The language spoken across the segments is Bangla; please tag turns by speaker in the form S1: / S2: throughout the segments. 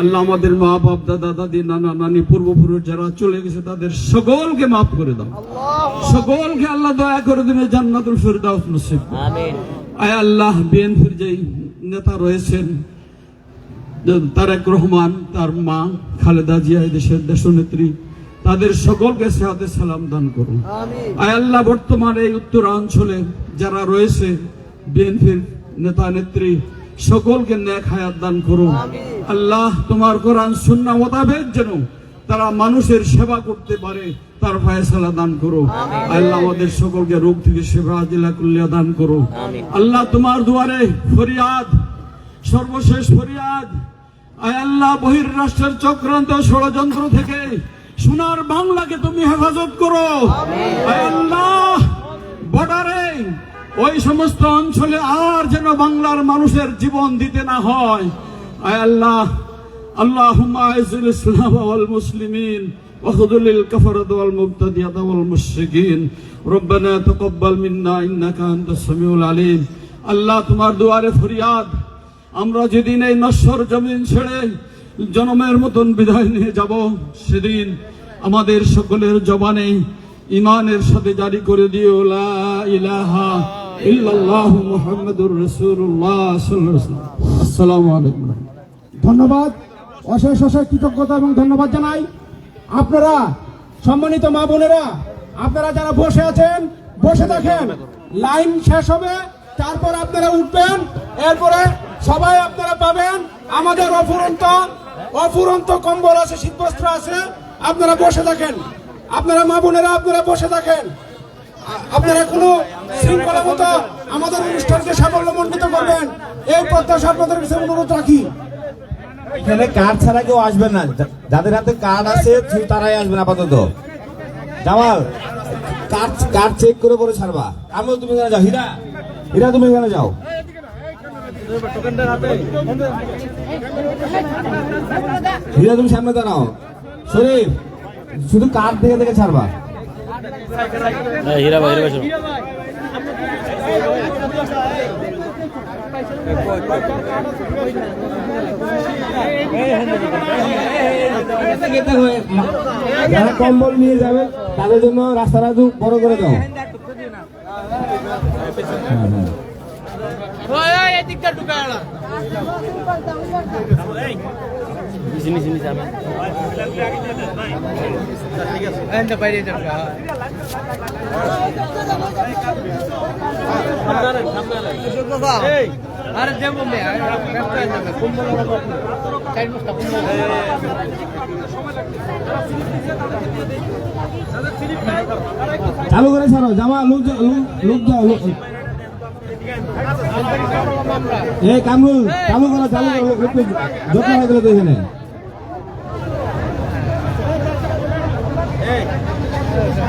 S1: আল্লাহ আমাদের মা বাপ দাদা দাদি নানা নানি পূর্বপুরুষ যারা চলে গেছে তাদের সকলকে মাফ করে দাও। সকলকে আল্লাহ দয়া করে দেবে জান্নাতুল ফেরদাউস নসিব
S2: আমিন।
S1: আয় আল্লাহ বিএনপির যেই নেতা রয়েছেন তারেক রহমান তার মা খালেদা জিয়া দেশের দেশনেত্রী তাদের সকলকে সেহাতে সালাম দান করুন। আয় আল্লাহ বর্তমান এই উত্তরাঞ্চলে যারা রয়েছে বিএনপির নেতা নেত্রী সকলকে ন্যাক হায়াত দান করুন। আল্লাহ তোমার কোরআন সুন্না মোতাবেক যেন তারা মানুষের সেবা করতে পারে তার ফায়সালা দান করো আল্লাহ আমাদের সকলকে রোগ থেকে সেবা জেলা কুল্লিয়া দান করো আল্লাহ তোমার দুয়ারে ফরিয়াদ সর্বশেষ ফরিয়াদ। আয় আল্লাহ বহির রাষ্ট্রের চক্রান্ত ষড়যন্ত্র থেকে সোনার বাংলাকে তুমি হেফাজত করো। আল্লাহ বর্ডারে ওই সমস্ত অঞ্চলে আর যেন বাংলার মানুষের জীবন দিতে না হয় আয় আল্লাহ اللهم اعز الاسلام والمسلمين وخذل الكفرة والمبتدئة والمشركين ربنا تقبل منا انك انت السميع العليم আল্লাহ তোমার দুয়ারে ফরিয়াদ আমরা যেদিন এই নশ্বর জমিন ছেড়ে জনমের মতন বিদায় নিয়ে যাব সেদিন আমাদের সকলের জবানে ইমানের সাথে জারি করে দিও লা ইলাহা
S3: ধন্যবাদ। অশেষ অশেষ কৃতজ্ঞতা এবং ধন্যবাদ জানাই। আপনারা, সম্মানিত মা বোনেরা, আপনারা যারা বসে আছেন, বসে থাকেন। লাইন শেষ হবে, তারপর আপনারা উঠবেন। এরপরে সবাই আপনারা পাবেন। আমাদের অফুরন্ত অফুরন্ত কম্বল আছে, শীতবস্ত্র আছে। আপনারা বসে থাকেন। আপনারা মা বোনেরা, আপনারা বসে থাকেন। আপনারা কোনো শৃঙ্খলা মতো আমাদের অনুষ্ঠানকে সাফল্যমণ্ডিত করবেন, এই প্রত্যাশা আপনাদের কাছে অনুরোধ রাখি।
S4: এখানে কার্ড ছাড়া কেউ আসবে না। যাদের হাতে কার্ড আছে তারাই আসবেন আপাতত। জামাল, কার্ড কার্ড চেক করে পরে ছাড়বা। আমি তুমি এখানে যাও। হীরা হীরা, তুমি এখানে যাও। হীরা, তুমি সামনে দাঁড়াও। শরীফ, শুধু কার্ড দেখে দেখে ছাড়বা।
S2: হীরা ভাই হীরা ভাই
S4: যারা কম্বল নিয়ে যাবে তাদের জন্য রাস্তাটা একটু বড় করে দাও। হ্যাঁ, হ্যাঁ।
S2: চিনি চিনি যাবে
S5: আরে দেবো
S4: চালু করে ছাড়ো জামা লুক লুক- লুক যাও এই কামরুল। চালু করো চালু করো যত্ন হয়ে গেল তো এখানে।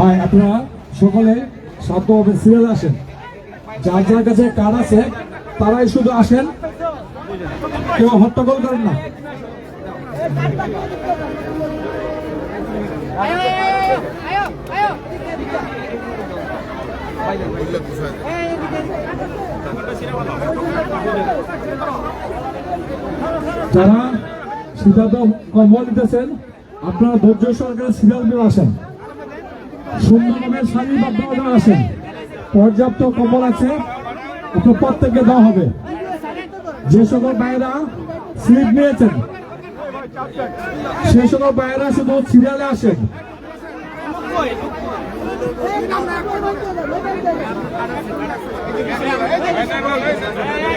S6: হয় আপনারা সকলে সাধ্যভাবে সিরিয়াল আসেন। যার যার কাছে কার্ড আছে, তারাই শুধু আসেন। কেউ হট্টগোল করেন না। যারা সিদ্ধান্ত কম্বল নিতেছেন, আপনারা ধৈর্য সরকারের সিরিয়াল আসেন। সুন্দরভাবে সারিবদ্ধভাবে আসেন পর্যাপ্ত কম্বল আছে আপনার প্রত্যেককে দেওয়া হবে। যে সকল ভাইয়েরা স্লিপ নিয়েছেন, সে সকল ভাইয়েরা শুধু সিরিয়ালে আসেন।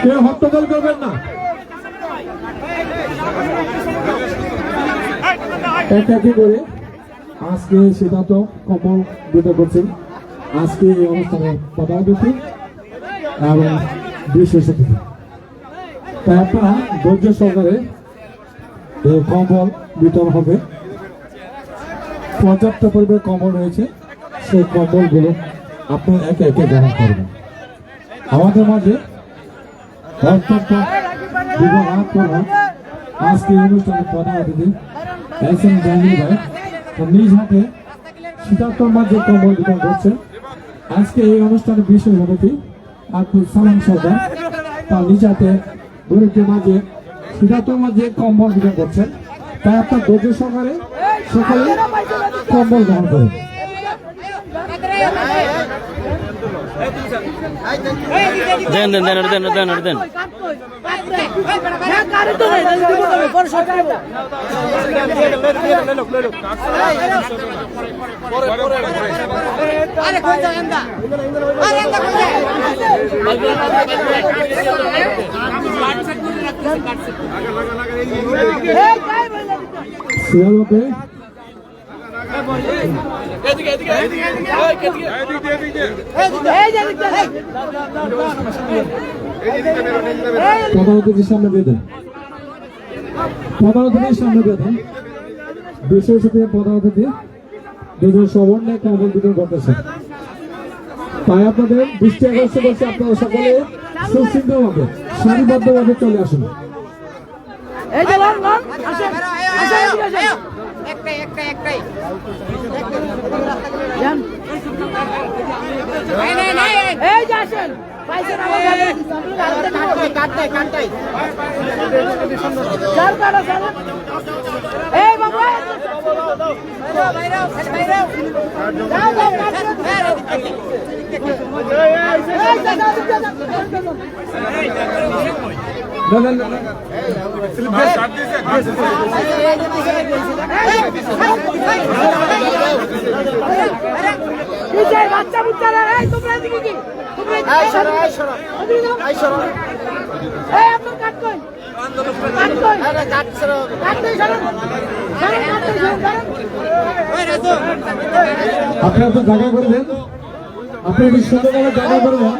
S6: কেউ হট্টগোল করবেন না। এক করে আজকে সিদ্ধান্ত কম্বল দিতে করছেন। আজকে এই অনুষ্ঠানে প্রধান অতিথি এবং বিশেষ অতিথি। তাই আপনারা ধৈর্য সহকারে কম্বল বিতরণ হবে। পর্যাপ্ত পরিমাণে কম্বল রয়েছে। সেই কম্বলগুলো আপনারা একে একে গ্রহণ করবেন। আমাদের মাঝে আজকে এই অনুষ্ঠানের প্রধান অতিথি এস এম ভাই। নিজ হাতে শীতার্থর যে কম্বল বিতরণ করছে। আজকে এই অনুষ্ঠানের বিশেষ অতিথি আব্দুল সালাম সর্দার তার নিজ হাতে গরিবদের মাঝে শীতার্থর মাঝে কম্বল বিতরণ করছেন তাই আপনার ধৈর্য সহকারে সকলে কম্বল গ্রহণ করুন।
S7: দেন দেন দেন দেন দেন দেন
S1: যাও
S6: প্রধান অতিথির সামনে দিয়ে বিশেষ চলে
S1: একটাই একটাই একটাই এই আসেন এই বাবু বাইরে বাচ্চা বুচ্চারা তোমরা এদিকে কি আপনার
S6: জায়গা করে দেন। আপনি সুন্দরভাবে জায়গা করে দেন।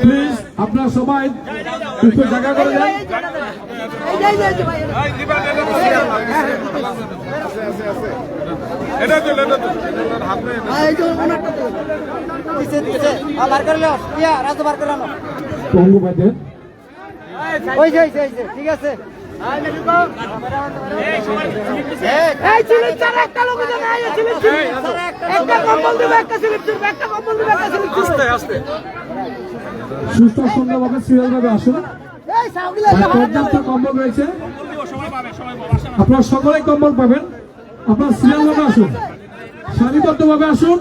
S6: প্লিজ আপনারা সবাই একটু জায়গা করে
S1: যান। ঠিক আছে। এই চিলির চার একটা লোক যেন আয় চিলির চিলির একটা কম্বল দেবে একটা স্লিপ ছিড়বে একটা কম্বল দেবে একটা স্লিপ ছিড়বে
S6: সুস্থ সুন্দরভাবে সিরিয়ালভাবে আসুন।
S1: এই সাউদি
S6: পর্যাপ্ত কম্বল রয়েছে। আপনারা সকলে কম্বল পাবেন। আপনারা সিরিয়ালভাবে আসুন। সারিবদ্ধভাবে আসুন।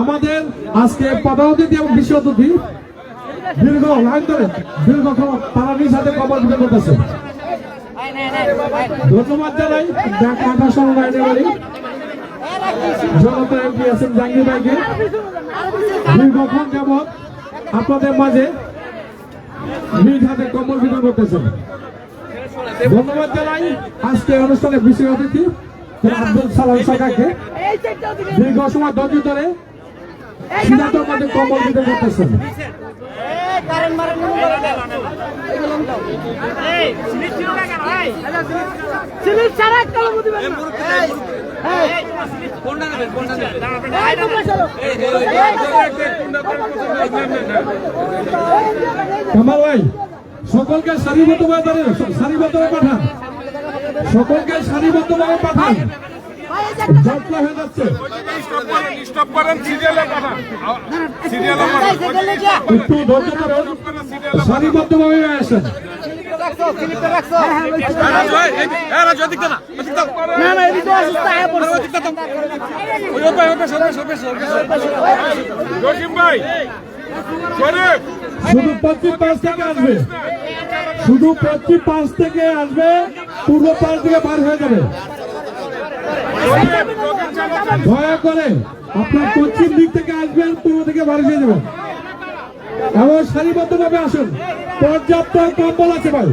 S6: আমাদের আজকে প্রধান অতিথি এবং বিশেষ অতিথি দীর্ঘ লাইন ধরে দীর্ঘক্ষণ তারা নিজ হাতে কম্বল বিতরণ করতেছে। ধন্যবাদ আপনাদের মাঝে নিজ হাতে কম্বল বিতরণ করতেছেন। ধন্যবাদ জানাই আজকে অনুষ্ঠানে বিশেষ অতিথি আব্দুল সালাম
S1: দিকে
S6: দীর্ঘ সময় ধৈর্য ধরে কম্বল বিতরণ করতেছেন।
S1: কারেন্ট মারেন স্লিপ ছাড়া একটা লোক দিবেন
S6: ভাই, সকলকে সারিবদ্ধভাবে সারিবদ্ধভাবে পাঠান। সকলকে সারিবদ্ধভাবে পাঠান। সারিবদ্ধভাবে আসেন। শুধু পশ্চিম পাশ থেকে আসবে। শুধু পশ্চিম পাশ থেকে আসবে পূর্ব পাশ থেকে পার হয়ে যাবে। দয়া করে আপনার পশ্চিম দিক থেকে আসবেন, পূর্ব থেকে বাড়িয়ে দেবেন এবং সারিবদ্ধভাবে আসুন। পর্যাপ্ত কম্বল আছে ভাই।